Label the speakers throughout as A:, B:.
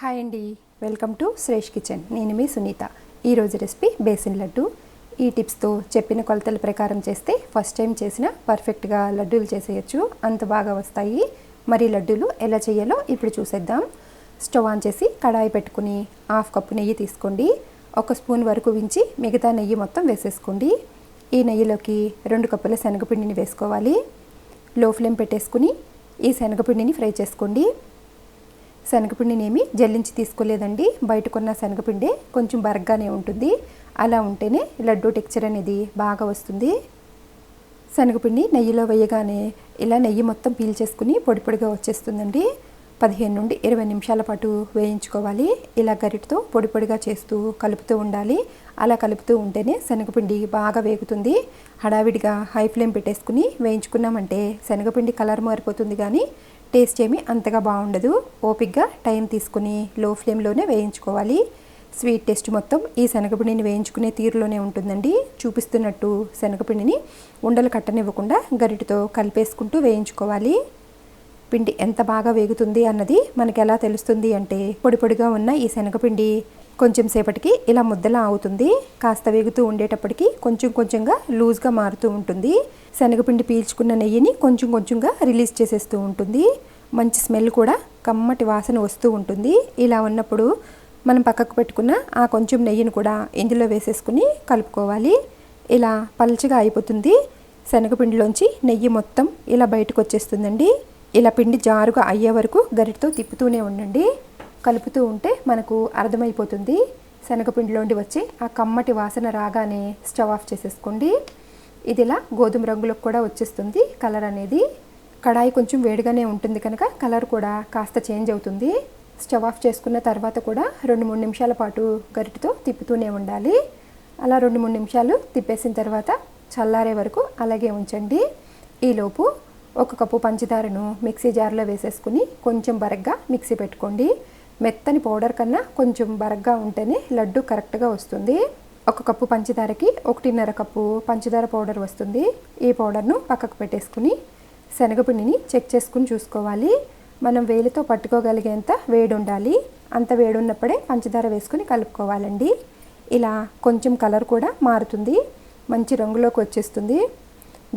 A: Hi అండి. Welcome to Shresh kitchen. నేను మీ సునీత. ఈరోజు రెసిపీ బేసిన్ లడ్డు. ఈ టిప్స్తో చెప్పిన కొలతల ప్రకారం చేస్తే ఫస్ట్ టైం చేసిన పర్ఫెక్ట్గా లడ్డూలు చేసేయచ్చు. అంత బాగా వస్తాయి. మరి లడ్డూలు ఎలా చేయాలో ఇప్పుడు చూసేద్దాం. స్టవ్ ఆన్ చేసి కడాయి పెట్టుకుని హాఫ్ కప్పు నెయ్యి తీసుకోండి. ఒక స్పూన్ వరకు వించి మిగతా నెయ్యి మొత్తం వేసేసుకోండి. ఈ నెయ్యిలోకి రెండు కప్పుల శనగపిండిని వేసుకోవాలి. లో ఫ్లేమ్ పెట్టేసుకుని ఈ శనగపిండిని ఫ్రై చేసుకోండి. శనగపిండిని ఏమి జల్లించి తీసుకోలేదండి. బయటకున్న శనగపిండి కొంచెం బరగ్గానే ఉంటుంది. అలా ఉంటేనే లడ్డు టెక్చర్ అనేది బాగా వస్తుంది. శనగపిండి నెయ్యిలో వేయగానే ఇలా నెయ్యి మొత్తం పీల్చేసుకుని పొడి పొడిగా వచ్చేస్తుందండి. పదిహేను నుండి ఇరవై నిమిషాల పాటు వేయించుకోవాలి. ఇలా గరిటతో పొడి పొడిగా చేస్తూ కలుపుతూ ఉండాలి. అలా కలుపుతూ ఉంటేనే శనగపిండి బాగా వేగుతుంది. హడావిడిగా హై ఫ్లేమ్ పెట్టేసుకుని వేయించుకున్నామంటే శనగపిండి కలర్ మారిపోతుంది కానీ టేస్ట్ ఏమీ అంతగా బాగుండదు. ఓపిక్గా టైం తీసుకుని లో ఫ్లేమ్లోనే వేయించుకోవాలి. స్వీట్ టేస్ట్ మొత్తం ఈ శనగపిండిని వేయించుకునే తీరులోనే ఉంటుందండి. చూపిస్తున్నట్టు శనగపిండిని ఉండలు కట్టనివ్వకుండా గరిటతో కలిపేసుకుంటూ వేయించుకోవాలి. పిండి ఎంత బాగా వేగుతుంది అన్నది మనకి ఎలా తెలుస్తుంది అంటే పొడి పొడిగా ఉన్న ఈ శనగపిండి కొంచెం సేపటికి ఇలా ముద్దలా అవుతుంది. కాస్త వేగుతూ ఉండేటప్పటికి కొంచెం కొంచెంగా లూజ్గా మారుతూ ఉంటుంది. శనగపిండి పీల్చుకున్న నెయ్యిని కొంచెం కొంచెంగా రిలీజ్ చేసేస్తూ ఉంటుంది. మంచి స్మెల్ కూడా కమ్మటి వాసన వస్తూ ఉంటుంది. ఇలా ఉన్నప్పుడు మనం పక్కకు పెట్టుకున్న ఆ కొంచెం నెయ్యిని కూడా ఇందులో వేసేసుకుని కలుపుకోవాలి. ఇలా పల్చగా అయిపోతుంది. శనగపిండిలోంచి నెయ్యి మొత్తం ఇలా బయటకు వచ్చేస్తుందండి. ఇలా పిండి జారుగా అయ్యే వరకు గరిటతో తిప్పుతూనే ఉండండి. కలుపుతూ ఉంటే మనకు అర్థమైపోతుంది. శనగపిండిలోండి వచ్చి ఆ కమ్మటి వాసన రాగానే స్టవ్ ఆఫ్ చేసేసుకోండి. ఇది ఇలా గోధుమ రంగులోకి కూడా వచ్చేస్తుంది కలర్ అనేది. కడాయి కొంచెం వేడిగానే ఉంటుంది కనుక కలర్ కూడా కాస్త చేంజ్ అవుతుంది. స్టవ్ ఆఫ్ చేసుకున్న తర్వాత కూడా రెండు మూడు నిమిషాల పాటు గరిటతో తిప్పుతూనే ఉండాలి. అలా రెండు మూడు నిమిషాలు తిప్పేసిన తర్వాత చల్లారే వరకు అలాగే ఉంచండి. ఈలోపు ఒక కప్పు పంచదారను మిక్సీ జార్లో వేసేసుకుని కొంచెం బరగ్గా మిక్సీ పెట్టుకోండి. మెత్తని పౌడర్ కన్నా కొంచెం బరగ్గా ఉంటేనే లడ్డు కరెక్ట్గా వస్తుంది. ఒక కప్పు పంచదారకి ఒకటిన్నర కప్పు పంచదార పౌడర్ వస్తుంది. ఈ పౌడర్ను పక్కకు పెట్టేసుకుని శనగపిండిని చెక్ చేసుకుని చూసుకోవాలి. మనం వేలితో పట్టుకోగలిగేంత వేడి ఉండాలి అంత వేడి ఉన్నప్పుడే పంచదార వేసుకుని కలుపుకోవాలండి. ఇలా కొంచెం కలర్ కూడా మారుతుంది. మంచి రంగులోకి వచ్చేస్తుంది.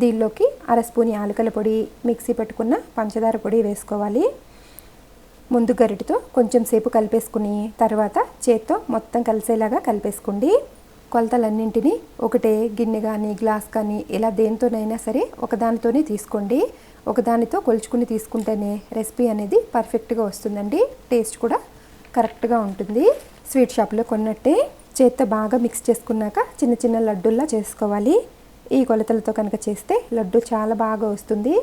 A: దీనిలోకి అర స్పూన్ యాలకల పొడి మిక్సీ పెట్టుకున్న పంచదార పొడి వేసుకోవాలి. ముందు గరిటితో కొంచెం సేపు కలిపేసుకుని తర్వాత చేత్తో మొత్తం కలిసేలాగా కలిపేసుకోండి. కొలతలన్నింటినీ ఒకటే గిన్నె కానీ గ్లాస్ కానీ ఇలా దేనితోనైనా సరే ఒకదానితోనే తీసుకోండి. ఒకదానితో కొలుచుకుని తీసుకుంటేనే రెసిపీ అనేది పర్ఫెక్ట్గా వస్తుందండి. టేస్ట్ కూడా కరెక్ట్గా ఉంటుంది. స్వీట్ షాప్లో కొన్నట్టే చేత్తో బాగా మిక్స్ చేసుకున్నాక చిన్న చిన్న లడ్డూల్లా చేసుకోవాలి. ఈ కొలతలతో కనుక చేస్తే లడ్డు చాలా బాగా వస్తుంది.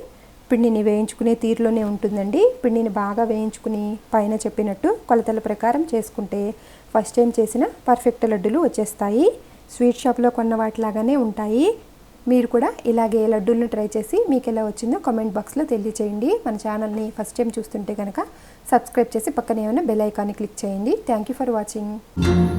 A: పిండిని వేయించుకునే తీరులోనే ఉంటుందండి. పిండిని బాగా వేయించుకుని పైన చెప్పినట్టు కొలతల ప్రకారం చేసుకుంటే ఫస్ట్ టైం చేసిన పర్ఫెక్ట్ లడ్డులు వచ్చేస్తాయి. స్వీట్ షాప్లో కొన్న వాటిలాగానే ఉంటాయి. మీరు కూడా ఇలాగే లడ్డూలను ట్రై చేసి మీకు ఎలా వచ్చిందో కామెంట్ బాక్స్లో తెలియచేయండి. మన ఛానల్ని ఫస్ట్ టైం చూస్తుంటే కనుక సబ్స్క్రైబ్ చేసి పక్కనే ఏమైనా బెల్ ఐకాన్ని క్లిక్ చేయండి. Thank you for watching.